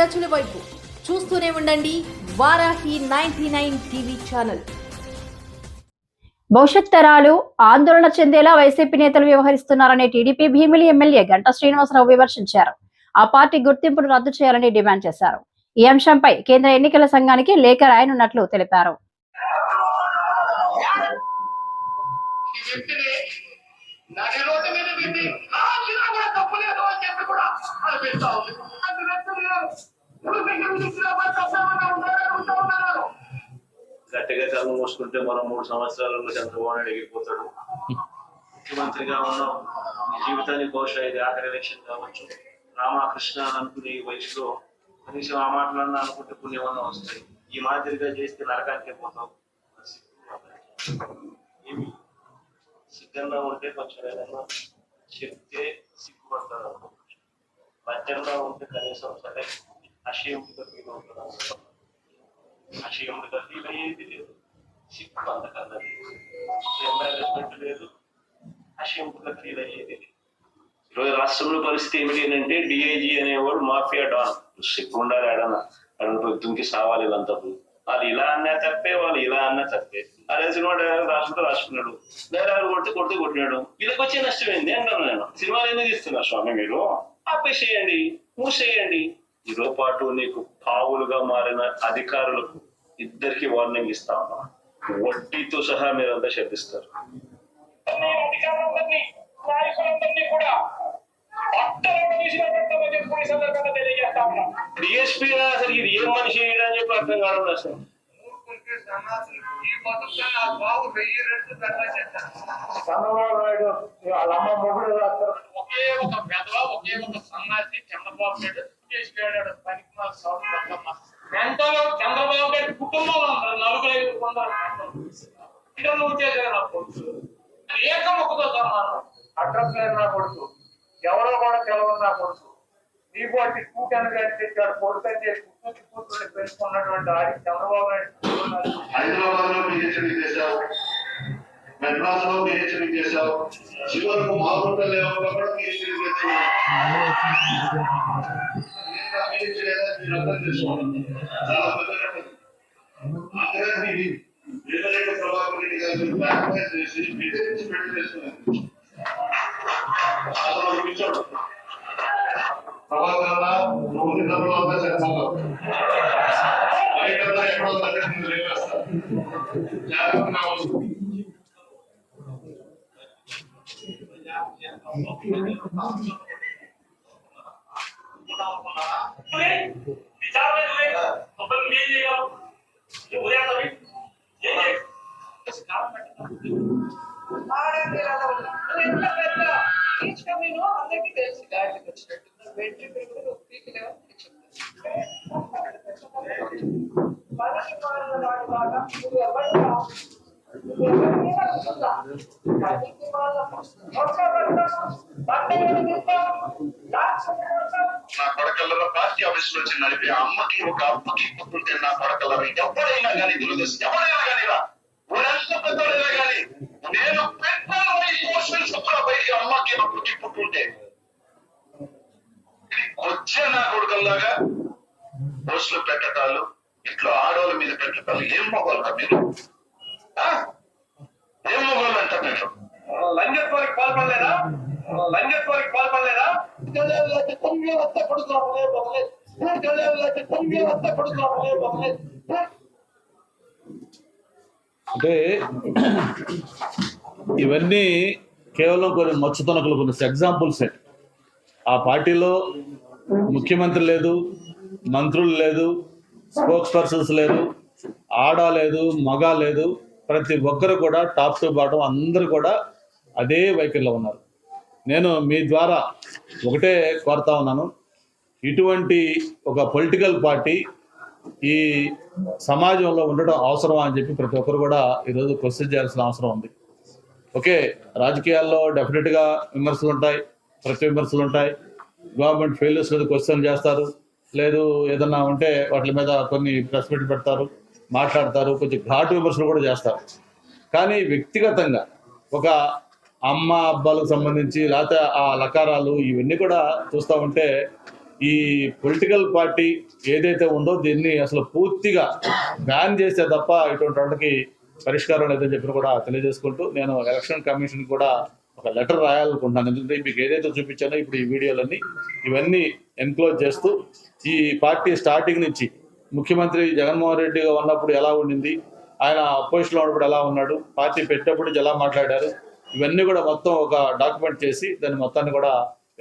ప్రజల వైపు చూస్తూనే ఉండండి Varahi ninety nine TV channel. భవిష్యత్ తరాలు ఆందోళన చెందేలా వైసీపీ నేతలు వ్యవహరిస్తున్నారని టీడీపీ భీమిలి ఎమ్మెల్యే గంటా శ్రీనివాసరావు విమర్శించారు. ఆ పార్టీ గుర్తింపును రద్దు చేయాలని డిమాండ్ చేశారు. ఈ అంశంపై కేంద్ర ఎన్నికల సంఘానికి లేఖ రాయనున్నట్లు తెలిపారు. మీద కూడా తప్పలేదు అని చెప్పి కూడా అనిపిస్తా ఉంది. గట్టిగా కళ్ళు మూసుకుంటే మనం మూడు సంవత్సరాలలో చంద్రబాబు నాయుడు ఎగిరిపోతాడు ముఖ్యమంత్రిగా ఉన్నాం జీవితాన్ని బహుశా ఇది ఆఖరి ఎలక్షన్ కావచ్చు. రామకృష్ణ అని అనుకునే ఈ వయసులో కనీసం ఆ మాటలన్నా అనుకుంటే పుణ్యమన్నా వస్తాయి. ఈ మాదిరిగా చేస్తే నరకానికే పోతాం ఏమి? సిద్ధంగా ఉంటే కొంచెం ఏదన్నా చెప్తే సిగ్గుపడతారు. మధ్యంగా ఉంటే కనీసం సరే. ఫీల్ అవుతున్నారు అషేముగా ఫీల్ అయ్యేది లేదు సిగ్గు అంతకన్నా లేదు ఎంబారెస్మెంట్ లేదు అషేముగా ఫీల్ అయ్యేది ఈరోజు రాష్ట్రంలో పరిస్థితి ఏమిటి అంటే డిఐజీ అనేవాడు మాఫియా డాన్ సిగ్గు ఉండాలి ఆడన అడుగు దుంకి సావాలి వీళ్ళంతా వాళ్ళు ఇలా అన్నా తప్పే వాళ్ళు ఇలా అన్నా తప్పే అదే సినిమా డైలాగ్ రాసుకుంటూ రాసుకున్నాడు డైలాగ్ కొడితే కొడితే కొట్టినాడు వీళ్ళకి వచ్చే నష్టం ఏంది అంటాను నేను సినిమాలు ఎందుకు తీస్తున్నారు స్వామి మీరు ఆపేసేయండి మూసేయండి ఇదో పాటు నీకు పావులుగా మారిన అధికారులకు ఇద్దరికి వార్నింగ్ ఇస్తా ఉన్నా వడ్డీతో సహా మీరంతా శపిస్తారు డిఎస్పీ అసలు ఇది ఏం మనిషి అని చెప్పి అర్థం కావడం అసలు చంద్రబాబు నాయుడు వాళ్ళ అమ్మ మొగుడు ఒకే ఒక పెదవ ఒకే ఒక సన్నాసి చంద్రబాబు నాయుడు చేసుకెళ్ళాడు పనికి ఎంతలో చంద్రబాబు గారి కుటుంబం అంటారు నలుగురు ఐదు కొందరు ఇక నువ్వు చేసే నా కొడుకు. ఏకముఖతో సమానం అడ్రస్ లేని నా కొడుకు. ఎవరో కూడా తెలవదు నా కొడుకు. నీ పోటీ కూటాను కానీ తెచ్చాడు కొడుకు అని చెప్పి కూతురు కూతురు పెంచుకున్నటువంటి ఆడి చంద్రబాబు నాయుడు హైదరాబాద్లో పిహెచ్డి చేశావు మెడ్రాస్ లో పిహెచ్డి చేశావు చివరకు మాగుంట లేవలో కూడా పిహెచ్డి చేశావు పిహెచ్డి మీరు అర్థం చేసుకోండి చాలా పెద్ద కథ. ఆఖరికి వీరరెడ్డి ప్రభాకర్ రెడ్డి గారు బ్యాక్ పైన చేసి బీజేపీ పెట్టి చేస్తున్నారు అతను ఒక పిచ్చోడు ప్రభాకర్ అన్న నువ్వు నిద్రలో అంతా చేస్తావు బయట ఎక్కడో తగ్గట్టు లేవేస్తారు జాగ్రత్తగా जुड़े विचार में जुड़े तो फिर ले लेगा ये हो जाएगा कभी ये ये इस काम में आरे केला था बोला इतना पहला ईच कमी नो हमने की तेल शिकायत लिख सकते वेंट्रिकुलर रोकती के लेवल लिख सकते हैं बारिश का लगाना पूरे अवध का నా కొడకల్లో పార్టీ ఆఫీస్ నుంచి నడిపి అమ్మకి ఒక అమ్మకి పుట్టుంటే నా కొడకల్లో ఎవరైనా కానీ దురదృష్టం. ఎవరైనా కానీ రా. ఊరెంత పెద్దోడైనా కానీ. నేను పెట్టాను ఇమోషనల్ బయటికి అమ్మకి పుట్టి పుట్టుంటే. వచ్చే నా కొడుకల్లాగా పోస్టులు పెట్టటాలు ఇట్లా ఆడవాళ్ళ మీద పెట్టటాలు ఏం మొగోళ్ళ మీరు? పాల్పడలేదా పాల్పడలేదా? తొమ్మిది తొమ్మిది అంటే ఇవన్నీ కేవలం కొన్ని మచ్చుతనకులు కొన్ని ఎగ్జాంపుల్స్ ఆ పార్టీలో ముఖ్యమంత్రి లేదు మంత్రులు లేదు స్పోక్స్ పర్సన్స్ లేదు ఆడ లేదు మగ లేదు ప్రతి ఒక్కరు కూడా టాప్ టు బాటం అందరూ కూడా అదే వైఖరిలో ఉన్నారు. నేను మీ ద్వారా ఒకటే కోరుతా ఉన్నాను. ఇటువంటి ఒక పొలిటికల్ పార్టీ ఈ సమాజంలో ఉండడం అవసరమా అని చెప్పి ప్రతి ఒక్కరు కూడా ఈరోజు క్వశ్చన్ చేయాల్సిన అవసరం ఉంది. ఓకే రాజకీయాల్లో డెఫినెట్గా విమర్శలు ఉంటాయి ప్రతి విమర్శలు ఉంటాయి. గవర్నమెంట్ ఫెయిల్యూర్స్ మీద క్వశ్చన్ చేస్తారు లేదు ఏదన్నా ఉంటే వాటి మీద కొన్ని ప్రెస్ మీట్ పెడతారు. మాట్లాడతారు కొంచెం ఘాటు విమర్శలు కూడా చేస్తారు. కానీ వ్యక్తిగతంగా ఒక అమ్మ అబ్బాలకు సంబంధించి లేకపోతే ఆ లకారాలు ఇవన్నీ కూడా చూస్తూ ఉంటే ఈ పొలిటికల్ పార్టీ ఏదైతే ఉందో దీన్ని అసలు పూర్తిగా బ్యాన్ చేస్తే తప్ప ఇటువంటి వాళ్ళకి పరిష్కారం లేదని చెప్పి కూడా తెలియజేసుకుంటూ నేను ఎలక్షన్ కమిషన్ కూడా ఒక లెటర్ రాయాలనుకుంటున్నాను. ఎందుకంటే మీకు ఏదైతే చూపించానో ఇప్పుడు ఈ వీడియోలన్నీ ఇవన్నీ ఎన్క్లోజ్ చేస్తూ ఈ పార్టీ స్టార్టింగ్ నుంచి ముఖ్యమంత్రి జగన్మోహన్ రెడ్డిగా ఉన్నప్పుడు ఎలా ఉండింది? ఆయన అపోజిషన్లో ఉన్నప్పుడు ఎలా ఉన్నాడు? పార్టీ పెట్టేప్పుడు ఎలా మాట్లాడారు? ఇవన్నీ కూడా మొత్తం ఒక డాక్యుమెంట్ చేసి దాన్ని మొత్తాన్ని కూడా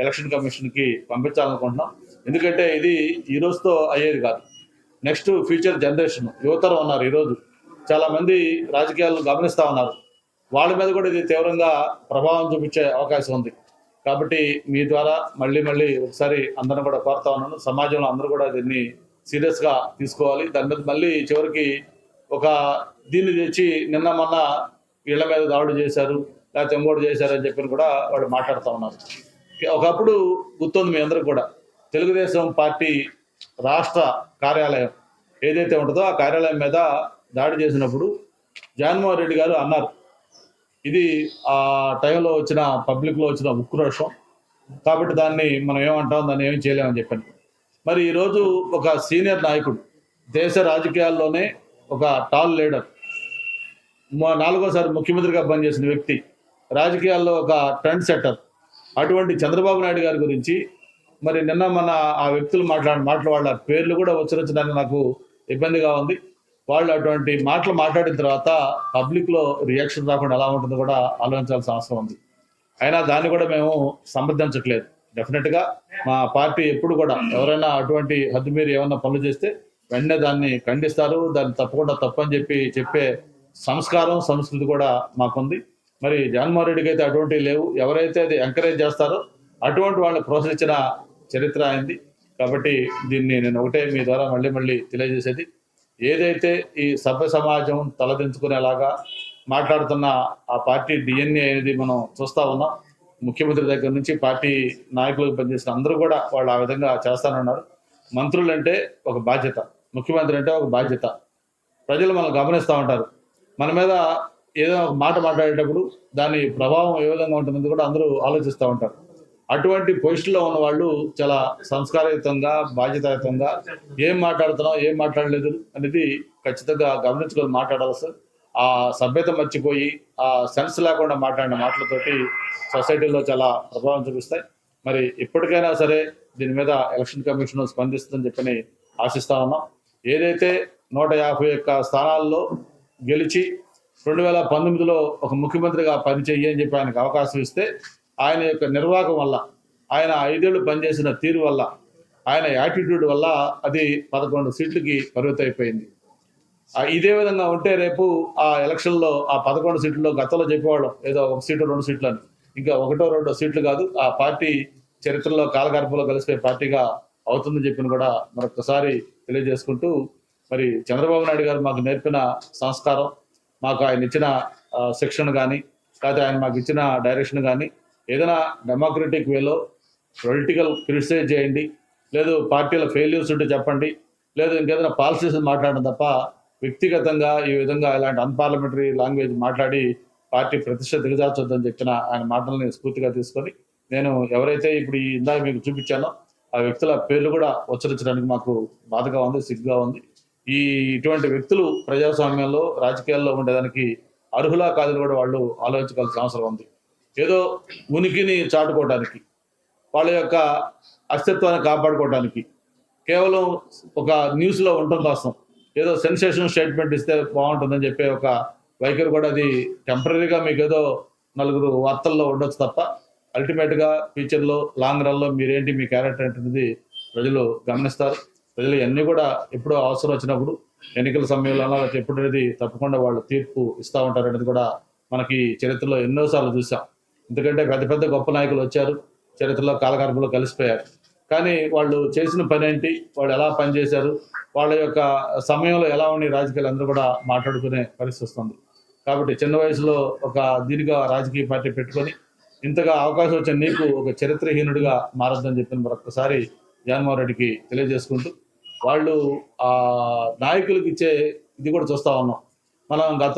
ఎలక్షన్ కమిషన్కి పంపించాలనుకుంటున్నాం. ఎందుకంటే ఇది ఈ రోజుతో అయ్యేది కాదు. నెక్స్ట్ ఫ్యూచర్ జనరేషన్ యువతరం ఉన్నారు ఈరోజు చాలామంది రాజకీయాలు రాజకీయాలను గమనిస్తూ ఉన్నారు. వాళ్ళ మీద కూడా ఇది తీవ్రంగా ప్రభావం చూపించే అవకాశం ఉంది. కాబట్టి మీ ద్వారా మళ్ళీ మళ్ళీ ఒకసారి అందరిని కూడా కోరుతా ఉన్నాను. సమాజంలో అందరూ కూడా దీన్ని సీరియస్గా తీసుకోవాలి. దాని మీద మళ్ళీ చివరికి ఒక దీన్ని తెచ్చి నిన్న మొన్న వీళ్ళ మీద దాడు చేశారు లేకపోతే ఇంకోటి చేశారు అని చెప్పి కూడా వాళ్ళు మాట్లాడుతూ ఉన్నారు. ఒకప్పుడు గుర్తుంది మీ అందరికి కూడా తెలుగుదేశం పార్టీ రాష్ట్ర కార్యాలయం ఏదైతే ఉంటుందో ఆ కార్యాలయం మీద దాడి చేసినప్పుడు జగన్మోహన్ రెడ్డి గారు అన్నారు. ఇది ఆ టైంలో వచ్చిన పబ్లిక్లో వచ్చిన ఉక్రోషం. కాబట్టి దాన్ని మనం ఏమంటాం దాన్ని ఏం చేయలేమని చెప్పాను. మరి ఈరోజు ఒక సీనియర్ నాయకుడు దేశ రాజకీయాల్లోనే ఒక టాల్ లీడర్ మా నాలుగోసారి ముఖ్యమంత్రిగా పనిచేసిన వ్యక్తి రాజకీయాల్లో ఒక ట్రెండ్ సెట్టర్ అటువంటి చంద్రబాబు నాయుడు గారి గురించి మరి నిన్న మన ఆ వ్యక్తులు మాట్లాడిన మాటలు వాళ్ళ పేర్లు కూడా ఉచ్చరించడానికి నాకు ఇబ్బందిగా ఉంది. వాళ్ళు అటువంటి మాటలు మాట్లాడిన తర్వాత పబ్లిక్లో రియాక్షన్ రాకుండా ఎలా ఉంటుందో కూడా ఆలోచించాల్సిన అవసరం ఉంది. అయినా దాన్ని కూడా మేము సమర్థించట్లేదు. డెఫినెట్గా మా పార్టీ ఎప్పుడు కూడా ఎవరైనా అటువంటి హద్దు మీరు ఏమైనా పనులు చేస్తే వెంటనే దాన్ని ఖండిస్తారు. దాన్ని తప్పకుండా తప్పని చెప్పి చెప్పే సంస్కారం సంస్కృతి కూడా మాకుంది. మరి జగన్మోహన్ రెడ్డికి అయితే అటువంటివి లేవు. ఎవరైతే అది ఎంకరేజ్ చేస్తారో అటువంటి వాళ్ళని ప్రోత్సహించిన చరిత్ర అయింది కాబట్టి దీన్ని నేను ఒకటే మీ ద్వారా మళ్ళీ మళ్ళీ తెలియజేసేది. ఏదైతే ఈ సభ్య సమాజం తలదించుకునేలాగా మాట్లాడుతున్న ఆ పార్టీ డిఎన్ఏ అనేది మనం చూస్తా ఉన్నాం. ముఖ్యమంత్రి దగ్గర నుంచి పార్టీ నాయకులకు పనిచేసిన అందరూ కూడా వాళ్ళు ఆ విధంగా చేస్తానన్నారు. మంత్రులు అంటే ఒక బాధ్యత ముఖ్యమంత్రి అంటే ఒక బాధ్యత. ప్రజలు మనం గమనిస్తూ ఉంటారు. మన మీద ఏదో ఒక మాట మాట్లాడేటప్పుడు దాని ప్రభావం ఏ విధంగా ఉంటుందని కూడా అందరూ ఆలోచిస్తూ ఉంటారు. అటువంటి పొజిషన్లో ఉన్న వాళ్ళు చాలా సంస్కారయుతంగా బాధ్యతాయుతంగా ఏం మాట్లాడుతున్నాం ఏం మాట్లాడలేదు అనేది ఖచ్చితంగా గమనించుకొని మాట్లాడాలి సార్. ఆ సభ్యత మర్చిపోయి ఆ సెన్స్ లేకుండా మాట్లాడిన మాటలతోటి సొసైటీలో చాలా ప్రభావం చూపిస్తాయి. మరి ఇప్పటికైనా సరే దీని మీద ఎలక్షన్ కమిషన్ స్పందిస్తుందని చెప్పని ఆశిస్తా ఉన్నాం. ఏదైతే నూట యాభై ఒక్క స్థానాల్లో గెలిచి రెండు వేల పంతొమ్మిదిలో ఒక ముఖ్యమంత్రిగా పనిచేయి అని చెప్పి ఆయనకు అవకాశం ఇస్తే ఆయన యొక్క నిర్వాహకం వల్ల ఆయన ఐదేళ్ళు పనిచేసిన తీరు వల్ల ఆయన యాటిట్యూడ్ వల్ల అది పదకొండు సీట్లకి పరిమితం అయిపోయింది ఇదే విధంగా ఉంటే రేపు ఆ ఎలక్షన్లో ఆ పదకొండు సీట్లలో గతంలో చెప్పేవాళ్ళం. ఏదో ఒక సీటు రెండు సీట్లు అని ఇంకా ఒకటో రెండో సీట్లు కాదు ఆ పార్టీ చరిత్రలో కాలగర్భంలో కలిసిపోయే పార్టీగా అవుతుందని చెప్పిన కూడా మరొకసారి తెలియజేసుకుంటూ మరి చంద్రబాబు నాయుడు గారు మాకు నేర్పిన సంస్కారం మాకు ఆయన ఇచ్చిన శిక్షణ కానీ లేకపోతే ఆయన మాకు ఇచ్చిన డైరెక్షన్ కానీ ఏదైనా డెమోక్రటిక్ వేలో పొలిటికల్ క్రిటిసైజ్ చేయండి. లేదు పార్టీల ఫెయిల్యూర్స్ ఉంటే చెప్పండి. లేదు ఇంకేదైనా పాలసీస్ మాట్లాడడం తప్ప వ్యక్తిగతంగా ఈ విధంగా ఇలాంటి అన్పార్లమెంటరీ లాంగ్వేజ్ మాట్లాడి పార్టీ ప్రతిష్ట దిగజార్చొద్దని చెప్పిన ఆయన మాటల్ని స్ఫూర్తిగా తీసుకొని నేను ఎవరైతే ఇప్పుడు ఈ ఇందాక మీకు చూపించానో ఆ వ్యక్తుల పేర్లు కూడా ఉచ్చరించడానికి మాకు బాధగా ఉంది సిగ్గుగా ఉంది. ఈ ఇటువంటి వ్యక్తులు ప్రజాస్వామ్యంలో రాజకీయాల్లో ఉండేదానికి అర్హులా కాదని కూడా వాళ్ళు ఆలోచించాల్సిన అవసరం ఉంది. ఏదో ఉనికిని చాటుకోవడానికి వాళ్ళ యొక్క అస్తిత్వాన్ని కాపాడుకోవడానికి కేవలం ఒక న్యూస్లో ఉండటం కోసం ఏదో సెన్సేషన్ స్టేట్మెంట్ ఇస్తే బాగుంటుందని చెప్పే ఒక వైఖరి కూడా అది టెంపరీగా మీకు ఏదో నలుగురు వార్తల్లో ఉండొచ్చు తప్ప అల్టిమేట్గా ఫ్యూచర్లో లాంగ్ రన్లో మీరేంటి మీ క్యారెక్టర్ ఏంటనేది ప్రజలు గమనిస్తారు. ప్రజలు ఇవన్నీ కూడా ఎప్పుడో అవసరం వచ్చినప్పుడు ఎన్నికల సమయంలో ఎప్పుడు అనేది తప్పకుండా వాళ్ళు తీర్పు ఇస్తూ ఉంటారు అనేది కూడా మనకి చరిత్రలో ఎన్నోసార్లు చూసాం. ఎందుకంటే పెద్ద పెద్ద గొప్ప నాయకులు వచ్చారు చరిత్రలో కాలగర్భంలో కలిసిపోయారు. కానీ వాళ్ళు చేసిన పని ఏంటి? వాళ్ళు ఎలా పనిచేశారు వాళ్ళ యొక్క సమయంలో ఎలా ఉండి రాజకీయాలు అందరూ కూడా మాట్లాడుకునే పరిస్థితి వస్తుంది. కాబట్టి చిన్న వయసులో ఒక దీనిగా రాజకీయ పార్టీ పెట్టుకొని ఇంతగా అవకాశం వచ్చిన నీకు ఒక చరిత్రహీనుడిగా మారద్దని చెప్పిన మరొకసారి జగన్మోహన్ రెడ్డికి తెలియజేసుకుంటూ వాళ్ళు ఆ నాయకులకు ఇచ్చే ఇది కూడా చూస్తా ఉన్నాం. మనం గతం